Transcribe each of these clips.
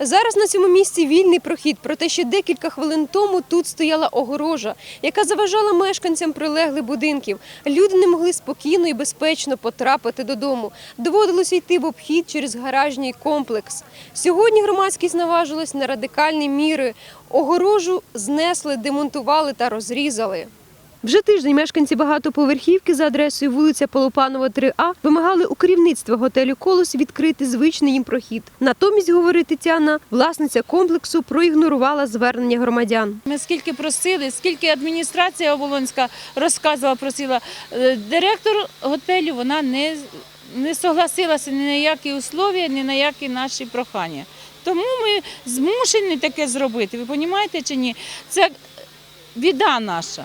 Зараз на цьому місці вільний прохід, проте ще декілька хвилин тому тут стояла огорожа, яка заважала мешканцям прилеглих будинків. Люди не могли спокійно і безпечно потрапити додому. Доводилося йти в обхід через гаражний комплекс. Сьогодні громадськість наважилась на радикальні міри. Огорожу знесли, демонтували та розрізали. Вже тиждень мешканці багатоповерхівки за адресою вулиця Полопанова, 3А вимагали у керівництва готелю Колос відкрити звичний їм прохід. Натомість, говорить Тетяна, власниця комплексу проігнорувала звернення громадян. Ми скільки просили, скільки адміністрація Оболонська розказувала, просила. Е, Директор готелю вона не, не согласилася ні на які условия, ні на які наші прохання. Тому ми змушені таке зробити. Ви розумієте чи ні? Це біда наша.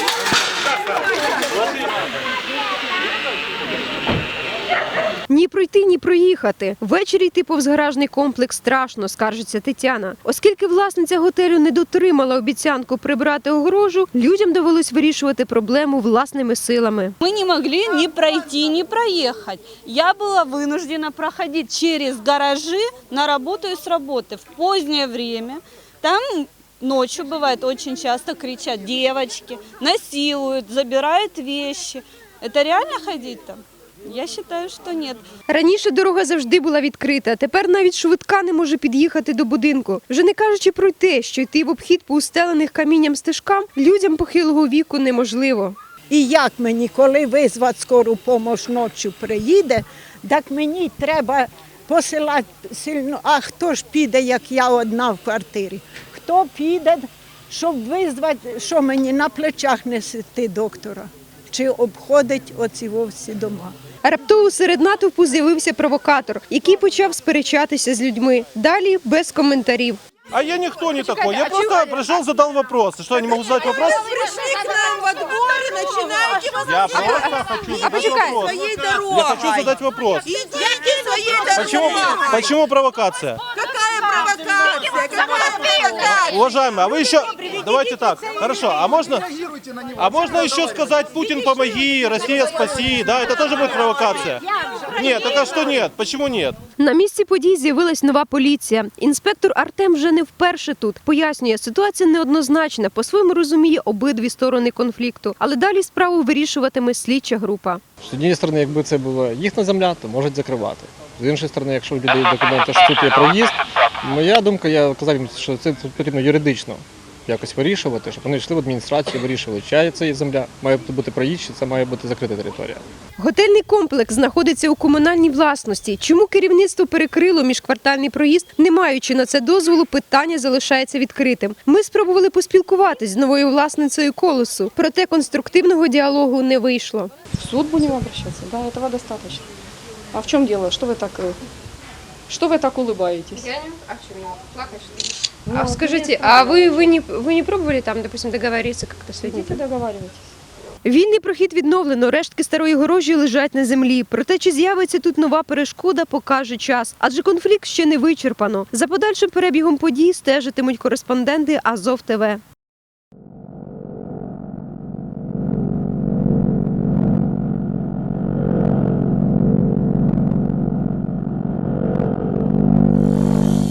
Ні пройти, ні проїхати. Ввечері йти повз гаражний комплекс страшно, скаржиться Тетяна. Оскільки власниця готелю не дотримала обіцянку прибрати огорожу, людям довелось вирішувати проблему власними силами. Мы не могли ни пройти, ни проехать. Я была вынуждена проходить через гаражи на работу и с работы в позднее время. Там ночью бывает очень часто кричат девочки, насилуют, забирают вещи. Это реально ходить там? Я считаю, что нет. Раніше дорога завжди була відкрита. Тепер навіть швидка не може під'їхати до будинку. Вже не кажучи про те, що йти в обхід по устелених камінням стежкам людям похилого віку неможливо. І як мені, коли визвати скору допомогу ночі приїде, так мені треба посилати сильно. А хто ж піде, як я одна в квартирі? Хто піде, щоб визвати, що мені на плечах нести доктора? Чи обходить оці вовсі дома? Раптово серед натовпу з'явився провокатор, який почав сперечатися з людьми. Далі без коментарів. А я никто не такой. Я просто пришел, задал вопрос. Что, я не могу задать вопрос? пришли к нам во двор и начинаете Я просто хочу задать вопрос. своей Я дорогой. хочу задать вопрос. Идите своей дорогой. Почему, почему провокация? Какая провокация? Какая провокация? Уважаемые, а вы еще... Давайте так. Хорошо, а можно... А можно еще сказать «Путин, помоги», «Россия, спаси», да? Это тоже будет провокация? Нет, так а что нет? Почему нет? На місці подій з'явилась нова поліція. Інспектор Артем вже не вперше тут. Пояснює, ситуація неоднозначна, по-своєму розуміє обидві сторони конфлікту. Але далі справу вирішуватиме слідча група. З однієї сторони, якби це була їхня земля, то можуть закривати. З іншої сторони, якщо у людей документи, що тут є проїзд, моя думка, я казав їм, що це потрібно юридично якось вирішувати, щоб вони йшли в адміністрацію, вирішували, чия це є земля, має бути проїзд, чи це має бути закрита територія. Готельний комплекс знаходиться у комунальній власності. Чому керівництво перекрило міжквартальний проїзд, не маючи на це дозволу, питання залишається відкритим. Ми спробували поспілкуватись з новою власницею колосу, проте конструктивного діалогу не вийшло. В суд будем обращаться, да, этого достаточно. А в чем дело? Что вы так, э, что вы так улыбаетесь? Я не а что, плакать что ли? Ну, А скажите, а вы, вы, не, вы не пробовали там, допустим, договориться как-то с людьми? Идите договаривайтесь. Вільний прохід відновлено, рештки старої горожі лежать на землі. Проте чи з'явиться тут нова перешкода, покаже час. Адже конфлікт ще не вичерпано. За подальшим перебігом подій стежитимуть кореспонденти Азов ТВ.